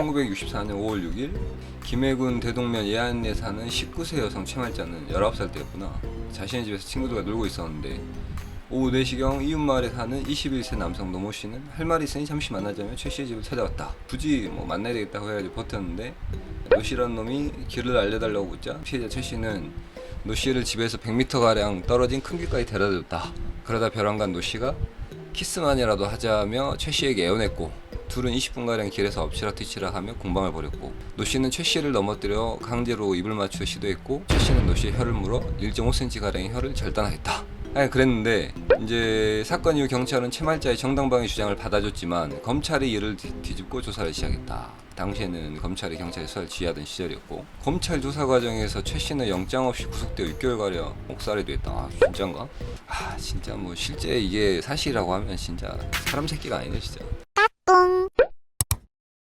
1964년 5월 6일 김해군 대동면 예안에 사는 19세 여성 최말자는 19살 때였구나. 자신의 집에서 친구들과 놀고 있었는데 오후 4시경 이웃마을에 사는 21세 남성 노모 씨는 할 말이 있으니 잠시 만나자며 최 씨의 집을 찾아왔다. 굳이 뭐 만나야 되겠다고 해가지고 버텼는데 노 씨라는 놈이 길을 알려달라고 묻자 피해자 최 씨는 노 씨를 집에서 100m 가량 떨어진 큰 길까지 데려다 줬다. 그러다 벼랑간 노 씨가 키스만이라도 하자며 최 씨에게 애원했고 둘은 20분가량 길에서 엎치락뒤치락 하며 공방을 벌였고 노 씨는 최 씨를 넘어뜨려 강제로 입을 맞추려 시도했고 최 씨는 노 씨의 혀를 물어 1.5cm가량의 혀를 절단했다. 아니 그랬는데 이제 사건 이후 경찰은 채말자의 정당방위 주장을 받아줬지만 검찰이 이를 뒤- 뒤집고 조사를 시작했다. 당시에는 검찰이 경찰에 수사를 지휘하던 시절이었고 검찰 조사 과정에서 최 씨는 영장 없이 구속되어 6개월가량 옥살이 됐다. 아 진짠가? 아 진짜 뭐 실제 이게 사실이라고 하면 진짜 사람 새끼가 아니네 진짜.